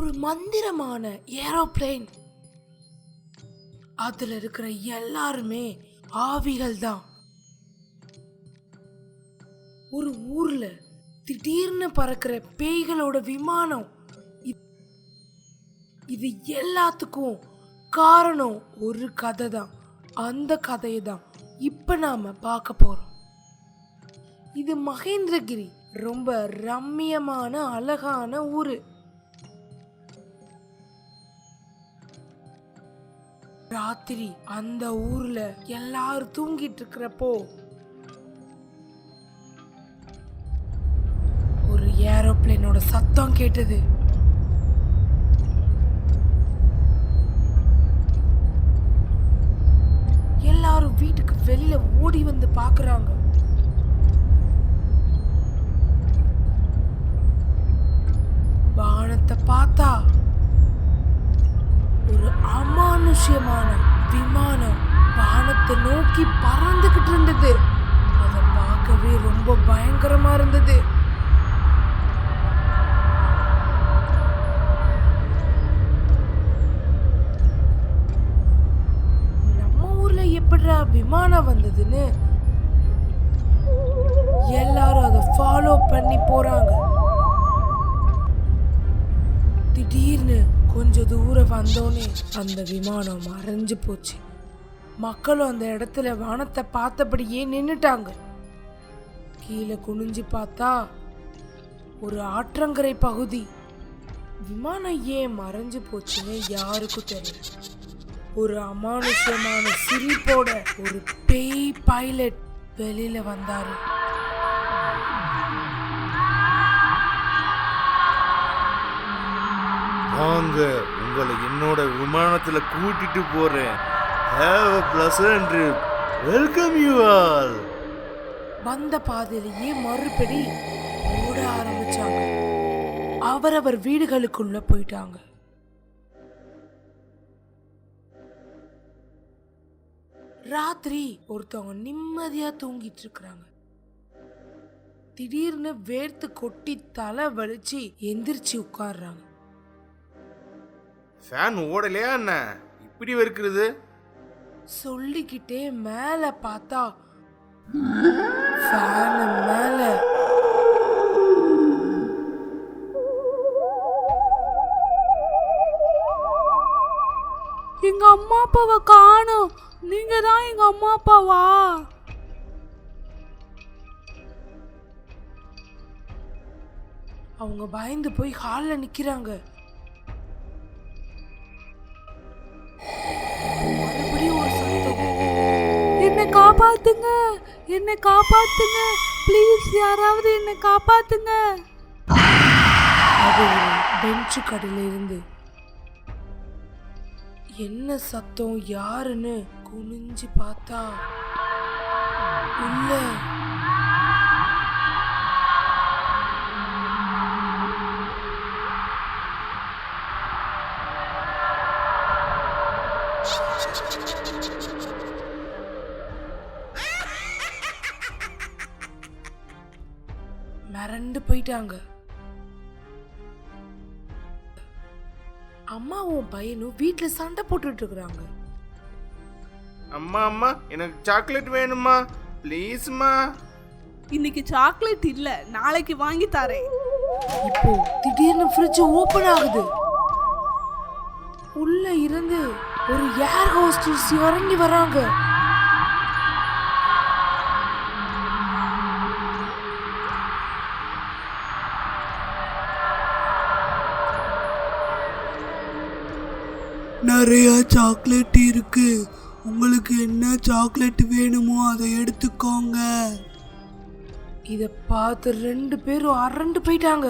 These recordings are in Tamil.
ஒரு மந்திரமான ஏரோப்ளேன். அதுல இருக்கிற எல்லாருமே ஆவிகள் தான் ஒரு ஊர்ல திடீர்னு பறக்கிற பேய்களோட விமானம் இது எல்லாத்துக்கும் காரணம் ஒரு கதை தான் அந்த கதையை தான் இப்போ நாம பார்க்க போறோம். இது மகேந்திரகிரி ரொம்ப ரம்மியமான அழகான ஊரு. ராத்திரி அந்த ஊர்ல எல்லாரும் தூங்கிட்டு இருக்கிறப்போ ஒரு ஏரோப்ளேனோட சத்தம் கேட்டது. எல்லாரும் வீட்டுக்கு வெளியில ஓடி வந்து பாக்குறாங்க. விமானம் எல்லாரும் அதை ஃபாலோ பண்ணி போறாங்க. திடீர்னு கொஞ்ச தூரம் வந்தோடனே அந்த விமானம் மறைஞ்சு போச்சு. மக்களும் அந்த இடத்துல வானத்தை பார்த்தபடியே நின்னுட்டாங்க. கீழே குனிஞ்சு பார்த்தா ஒரு ஆற்றங்கரை பகுதி. விமானம் ஏன் மறைஞ்சு போச்சுன்னு யாருக்கும் தெரியல. ஒரு அமானுஷ்யமான சிரிப்போட ஒரு பேய் பைலட் வெளியில வந்தாரு. வாங்க உங்களை என்னோட விமானத்துல கூட்டிட்டு போறேன். Have a pleasant trip. Welcome you all வந்த பாதையிலேயே மறுபடி ஓட ஆரம்பிச்சாங்க. அவரவர் வீடுகளுக்குள்ள போயிட்டாங்க. ராத்திரி ஒருத்தவங்க நிம்மதியா தூங்கிட்டு இருக்கிறாங்க. திடீர்னு வேர்த்து கொட்டி தலை வலிச்சு எந்திரிச்சு உட்கார்றாங்க. ஃபேன் ஓடலையா என்ன? இப்படி வெறுக்கிறது? சொல்லிக்கிட்டே மேல பார்த்தா ஃபேனு மேல. எங்க அம்மா அப்பாவை காணோம். நீங்க தான் எங்க அம்மா அப்பாவா? அவங்க பயந்து போய் ஹால்ல சத்தம். என்னை காப்பாத்துங்க. என்னை காப்பாத்துங்க. ப்ளீஸ் யாராவது என்னை காப்பாத்துங்க. அது பெஞ்சு கடையில இருந்து என்ன சத்தம் யாருன்னு குனிஞ்சு பார்த்தா? இல்லை. மிரண்டு போயிட்டாங்க. அம்மாவும் பையனும் வீட்ல சண்டை போட்டுட்டு இருக்கிறாங்க. அம்மா அம்மா எனக்கு சாக்லேட் வேணுமா ப்ளீஸ்மா இன்னைக்கு சாக்லேட் இல்ல நாளைக்கு வாங்கி தரேன். இப்போ திடீர்னு ஃப்ரிட்ஜ் ஓபன் ஆகுது. உள்ள இருந்து ஒரு ஏர் ஹோஸ்டஸ் இறங்கி வராங்க. நிறையா சாக்லேட் இருக்கு. உங்களுக்கு என்ன சாக்லேட் வேணுமோ அதை எடுத்துக்கோங்க. இதை பார்த்து ரெண்டு பேரும் அரண்டு போயிட்டாங்க.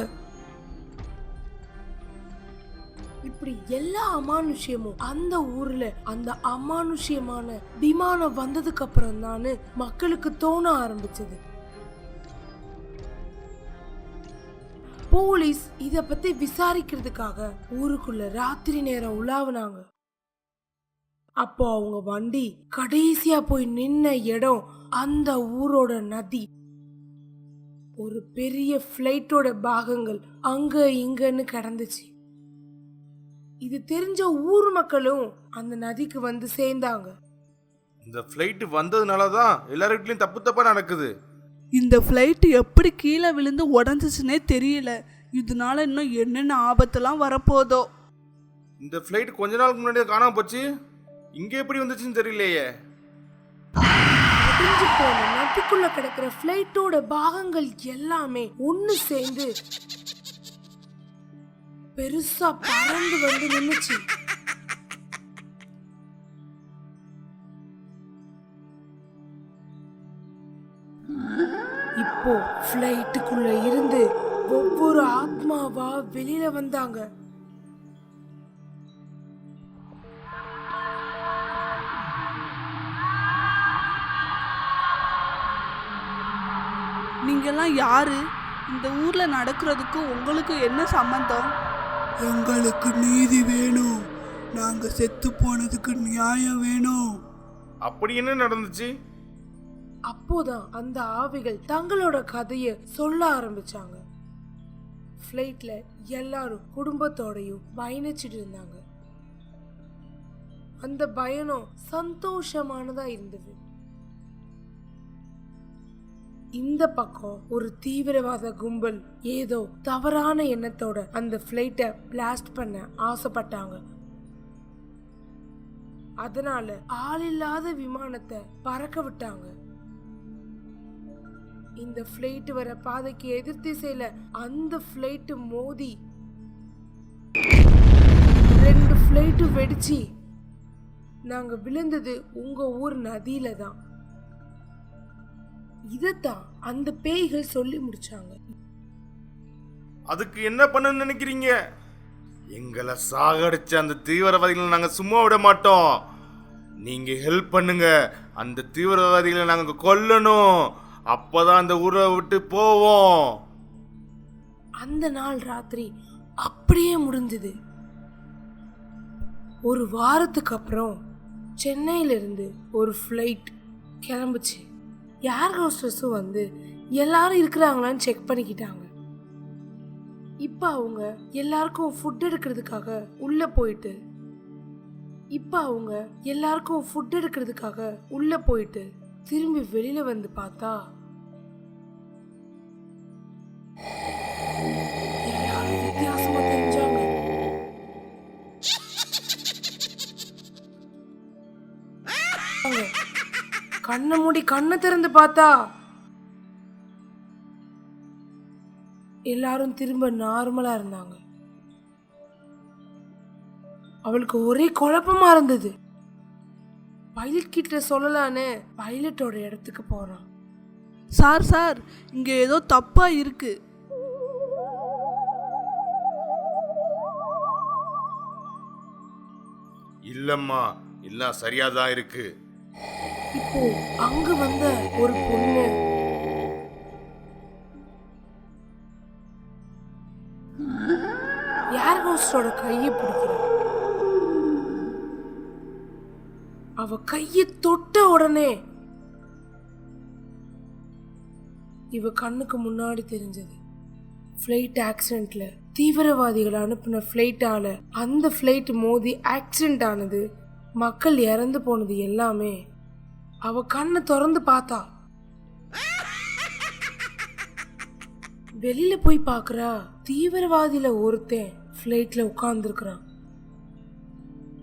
இப்படி எல்லா அமானுஷ்யமும் அந்த ஊர்ல அந்த அமானுஷ்யமான விமானம் வந்ததுக்கு அப்புறம் தான் மக்களுக்கு தோண ஆரம்பிச்சது. போலீஸ் இத பத்தி விசாரிக்கிறதுக்காக ஊருக்குள்ள ராத்திரி நேரம் உலாவுனாங்க. அப்போ அவங்க வண்டி கடைசியா போய் நின்ன இடம் அந்த ஊரோட நதி. ஒரு பெரிய ஃப்ளைட்டோட பாகங்கள் அங்க இங்கன்னு கிடந்துச்சு. இது தெரிஞ்ச ஊர் மக்களும் அந்த நதிக்கு வந்து சேர்ந்தாங்க. இந்த ஃப்ளைட் வந்ததுனால தான் எல்லார் வீட்லயும் தப்பு தப்பா நடக்குது. இந்த ஃப்ளைட் எப்படி கீழே விழுந்து உடஞ்சிச்சுனே தெரியல. இதனால இன்னும் என்னென்ன ஆபத்தெல்லாம் வரப்போதோ. இந்த ஃப்ளைட் கொஞ்ச நாளுக்கு முன்னாடி காணாம போச்சு. இங்க எப்படி வந்துச்சுன்னு தெரியலையே. உடைஞ்சு போன நதிக்குள்ள கிடக்கிற ஃப்ளைட்டோட பாகங்கள் எல்லாமே ஒண்ணு சேர்ந்து பெருசா பறந்து வந்து நின்னுச்சு. ஃப்ளைட்டுக்குள்ள இருந்து ஒவ்வொரு ஆத்மாவா வெளியில வந்தாங்க. நீங்கெல்லாம் யாரு? இந்த ஊர்ல நடக்கிறதுக்கு உங்களுக்கு என்ன சம்பந்தம்? எங்களுக்கு நீதி வேணும். நாங்க செத்து போனதுக்கு நியாயம் வேணும். அப்படி என்ன நடந்துச்சு? அப்போதான் அந்த ஆவிகள் தங்களோட கதையை சொல்ல ஆரம்பிச்சாங்க. ஃப்ளைட்ல எல்லாரும் குடும்பத்தோடையும் பயணிச்சிட்டு இருந்தாங்க. அந்த பயணம் சந்தோஷமானதா இருந்தது. இந்த பக்கம் ஒரு தீவிரவாத கும்பல் ஏதோ தவறான எண்ணத்தோட அந்த ஃப்ளைட்டை பிளாஸ்ட் பண்ண ஆசைப்பட்டாங்க. அதனால இல்லாத விமானத்தை பறக்க விட்டாங்க. இந்த ஃப்ளைட் வர பாதைக்கு எதிர் திசையில அந்த ஃப்ளைட் மோதி ரெண்டு ஃப்ளைட்டு வெடிச்சு நாங்க விழுந்தது உங்க ஊர் நதியில தான் இதைத்தான் அந்த பேய்கள் சொல்லி முடிச்சாங்க. அதுக்கு என்ன பண்ண நினைக்கிறீங்க? எங்களை சாகடிச்ச அந்த தீவிரவாதிகளை நாங்கள் சும்மா விட மாட்டோம். நீங்கள் ஹெல்ப் பண்ணுங்க. அந்த தீவிரவாதிகளை நாங்கள் கொல்லணும். அப்பதான் அந்த ஊரை விட்டு போவோம். அந்த நாள் ராத்திரி அப்படியே முடிஞ்சது. ஒரு வாரத்துக்கு அப்புறம் சென்னையிலிருந்து ஒரு ஃப்ளைட் கிளம்புச்சு. ஏர் ஹோஸ்டஸும் வந்து எல்லாரும் இருக்கிறாங்களான்னு செக் பண்ணிக்கிட்டாங்க. இப்போ அவங்க எல்லாருக்கும் ஃபுட் எடுக்கிறதுக்காக உள்ளே போயிட்டு இப்போ அவங்க எல்லாருக்கும் ஃபுட் எடுக்கிறதுக்காக உள்ளே போயிட்டு திரும்பி வெளியில வந்து பார்த்தா வித்தியாசமா தெரிஞ்சாங்க. கண்ணை மூடி கண்ணை திறந்து பார்த்தா எல்லாரும் திரும்ப நார்மலா இருந்தாங்க. அவளுக்கு ஒரே குழப்பமா இருந்தது. பைலட் கிட்ட சொல்லலான்னு பைலட்டோட இடத்துக்கு போறான். சார் சார் இங்க ஏதோ தப்பா இருக்கு. இல்லம்மா எல்லாம் சரியாதான் இருக்கு. இப்போ அங்க வந்த ஒரு பொண்ணு. ஏர் ஹோஸ்டோட கையை பிடிக்கிறா அவ கையை தொட்ட உடனே இவ கண்ணுக்கு முன்னாடி தெரிஞ்சது. ஃப்ளைட் ஆக்சிடென்ட்ல தீவிரவாதிகள் அனுப்பின ஃப்ளைட்டால அந்த ஃப்ளைட் மோதி ஆக்சிடென்ட் ஆனது மக்கள் இறந்து போனது எல்லாமே அவ கண்ணை திறந்து பார்த்தா. வெளியில போய் பார்க்கறா தீவிரவாதியில ஒருத்தன் ஃப்ளைட்ல உட்கார்ந்துருக்கிறான்.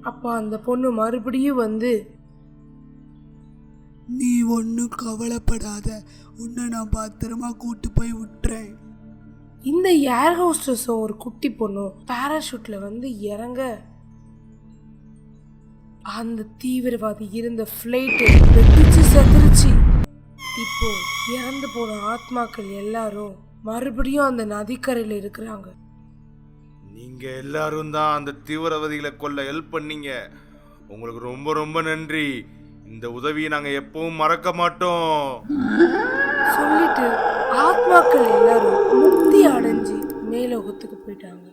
அப்ப அந்த பொண்ணு மறுபடியும் வந்து நீ ஒன்றும் கவலைப்படாத. உன்னை நான் பத்திரமா கூட்டு போய் விட்டுறேன். இந்த ஏர் ஹோஸ்டஸும் ஒரு குட்டி பொண்ணும் பாராஷூட்ல வந்து இறங்க அந்த தீவிரவாதி இருந்த ஃப்ளைட்டு வெடிச்சு செத்துருச்சு. இப்போ இறந்து போன ஆத்மாக்கள் எல்லாரும் மறுபடியும் அந்த நதிக்கரையில இருக்கிறாங்க. நீங்க எல்லாரும் தான் அந்த தீவிரவாதிகளை கொல்ல ஹெல்ப் பண்ணீங்க. உங்களுக்கு ரொம்ப ரொம்ப நன்றி. இந்த உதவியை நாங்க எப்பவும் மறக்க மாட்டோம். சொல்லிட்டு ஆத்மாக்கள் எல்லாரும் முக்தி அடைஞ்சு மேலோகத்துக்கு போயிட்டாங்க.